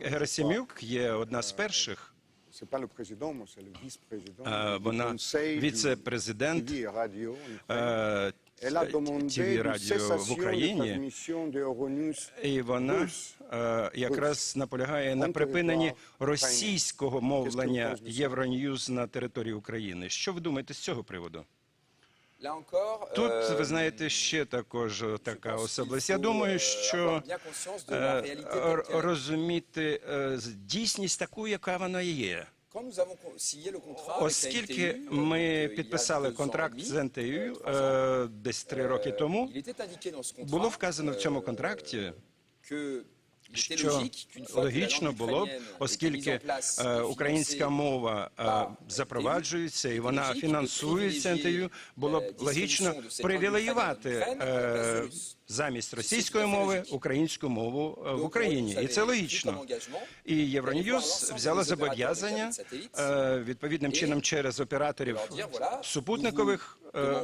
Герасимюк є одна з перших. Е, du Вона віце-президент Ukraine. е, радіо в Україні. І вона е, якраз наполягає на припиненні російського мовлення Євроньюз на території України. Що ви думаєте з цього приводу? Тут euh, ви знаєте ще також така особливість. Я думаю, euh, що е, розуміти е, дійсність таку, яка вона є. Оскільки ми підписали контракт з НТЮ euh, е, десь три роки тому, було вказано в цьому euh, контракті, що логічно було б, оскільки е, українська мова е, запроваджується і вона фінансується НТЮ, було б логічно euh, привілеювати е, замість російської мови українську мову е, в Україні, і це логічно. І Євроньюз взяла зобов'язання е, відповідним чином через операторів супутникових е,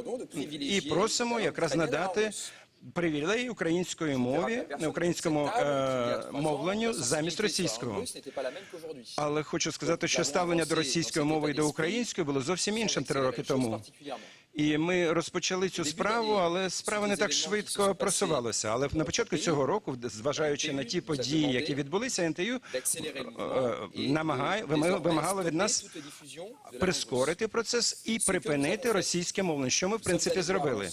і просимо якраз надати привілеї української мові, українському е, мовленню замість російського. Але хочу сказати, що ставлення до російської мови і до української було зовсім іншим три роки тому. І ми розпочали цю справу, але справа не так швидко просувалася. Але на початку цього року, зважаючи на ті події, які відбулися, НТЮ намагає вимагало- від нас прискорити процес і припинити російське мовлення, що ми в принципі зробили.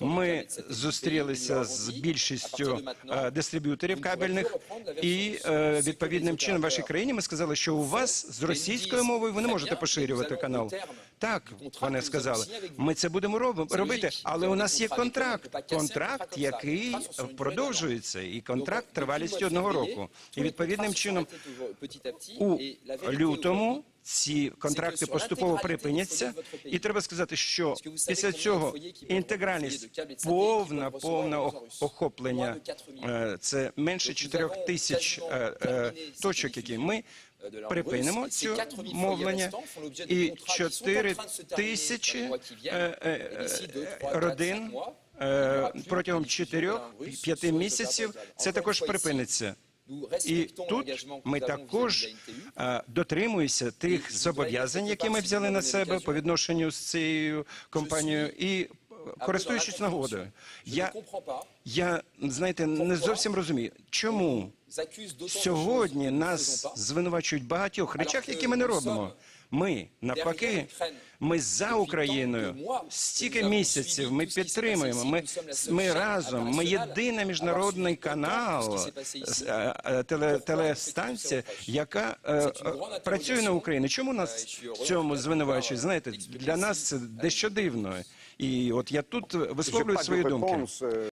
Ми зустрілися з більшістю е, дистриб'юторів кабельних, і е, відповідним чином в вашій країні ми сказали, що у вас з російською мовою ви не можете поширювати канал. Так, вони сказали, ми це будемо роб- робити, але у нас є контракт. Контракт, який продовжується, і контракт тривалістю одного року. І відповідним чином у лютому ці контракти поступово припиняться, і треба сказати, що після цього інтегральність, повна, повне ох- охоплення, е, це менше 4 тисяч е, е, точок, які ми припинимо цю мовлення, і 4 тисячі е, е, е, родин протягом 4-5 місяців це також припиниться. І тут ми також дотримуємося тих зобов'язань, які ми взяли на себе по відношенню з цією компанією, і користуючись нагодою, я, я знаєте, не зовсім розумію, чому сьогодні нас звинувачують в багатьох речах, які ми не робимо. Ми навпаки, ми за Україною. Стільки місяців ми підтримуємо. Ми, ми разом. Ми єдиний міжнародний канал, е, е, теле, телестанція, яка е, е, працює на Україні. Чому нас в цьому звинувачують? Знаєте, для нас це дещо дивно. І от я тут висловлюю pas de